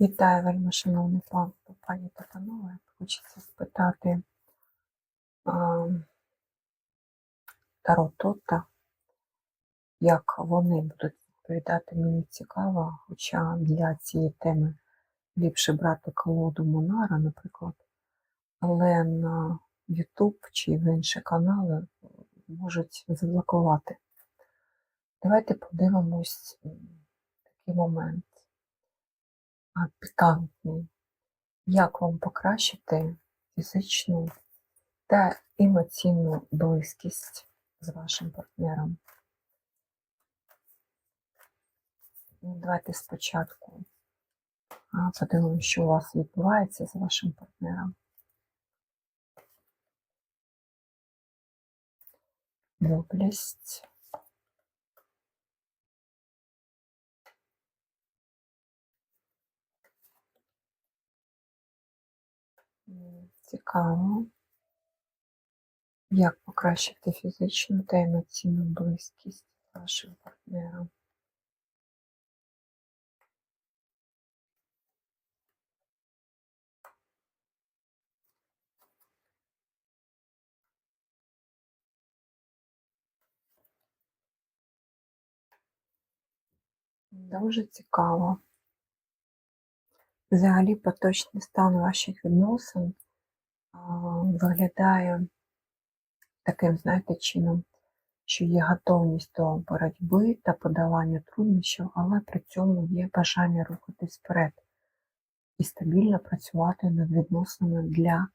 Вітаю, вельми шановний пан, пані та панове. Хочеться спитати Таро Тота, як вони будуть відповідати, мені цікаво, хоча для цієї теми ліпше брати колоду Монара, наприклад, але на YouTube чи в інші канали можуть заблокувати. Давайте подивимось такий момент пікантний. Як вам покращити фізичну та емоційну близькість з вашим партнером? Ну, Давайте спочатку подивимося, що у вас відбувається з вашим партнером. Доблесть. Цікаво. Як покращити фізичну та емоційну близькість вашим партнером? Дуже цікаво. Взагалі поточний стан ваших відносин виглядає таким, знаєте, чином, що є готовність до боротьби та подолання труднощів, але при цьому є бажання рухатись вперед і стабільно працювати над відносинами для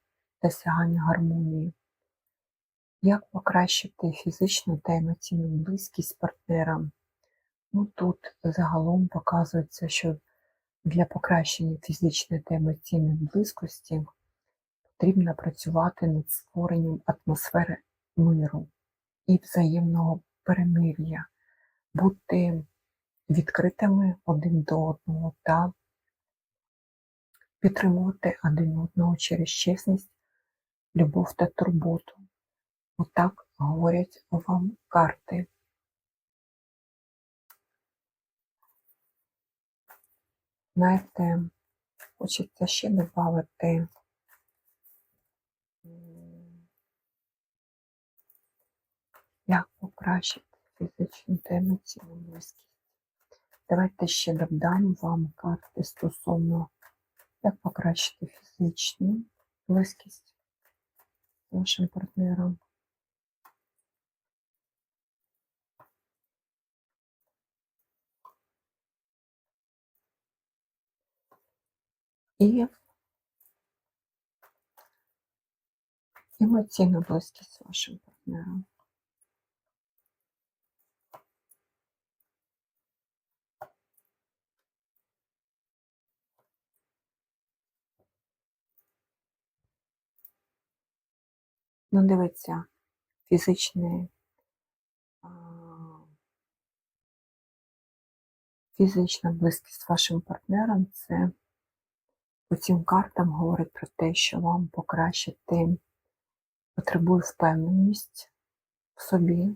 досягання гармонії. Як покращити фізичну та емоційну близькість з партнером? Ну, тут загалом показується, що для покращення фізичної та емоційної близькості потрібно працювати над створенням атмосфери миру і взаємного перемир'я, бути відкритими один до одного та підтримувати один одного через чесність, любов та турботу. Отак говорять вам карти. Знаєте, хочеться ще додати як покращити фізичну та близькість. Давайте ще додам вам карти стосовно як покращити фізичну близькість з вашим партнером. І емоційну близькість з вашим партнером. Ну, дивіться, фізичний, фізична близькість з вашим партнером це по цим картам говорить про те, що вам покращити потребує впевненість в собі,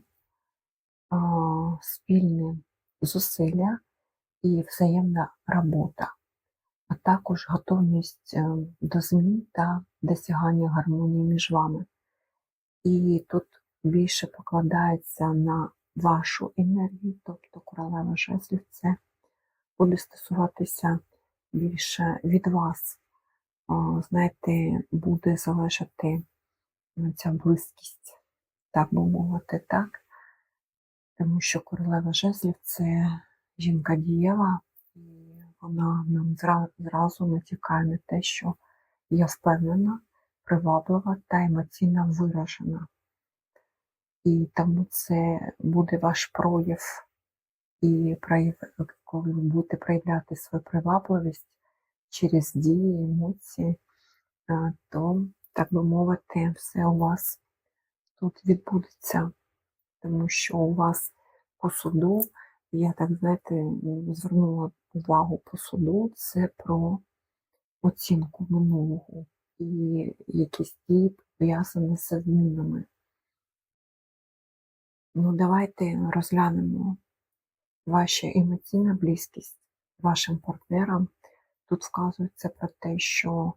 спільні зусилля і взаємна робота, а також готовність е, до змін та досягання гармонії між вами. І тут більше покладається на вашу енергію, тобто королева жезлів це буде стосуватися більше від вас. Знаєте, буде залежати ця близькість, так би мовити, так? Тому що королева жезлів це жінка дієва, і вона нам зразу натякає на те, що я впевнена, приваблива та емоційно виражена. І тому це буде ваш прояв, і прояв, будете проявляти свою привабливість через дії, емоції, то, так би мовити, все у вас тут відбудеться, тому що у вас по суду, я так знаєте, звернула увагу по суду, це про оцінку минулого і якісь дії пов'язані з змінами. Ну, давайте розглянемо ваша емоційна близькість вашим партнером. тут вказується про те, що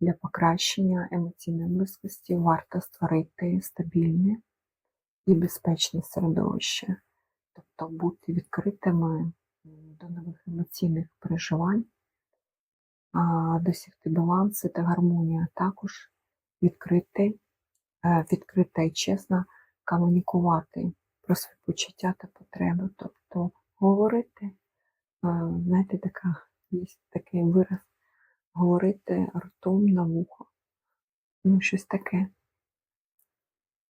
для покращення емоційної близькості варто створити стабільне і безпечне середовище, тобто бути відкритими до нових емоційних переживань, досягти балансу та гармонії, а також відкрити, е, відкрита і чесно комунікувати про свої почуття та потреби, тобто говорити, знаєте, така, є такий вираз, говорити ртом на вухо. Ну, щось таке.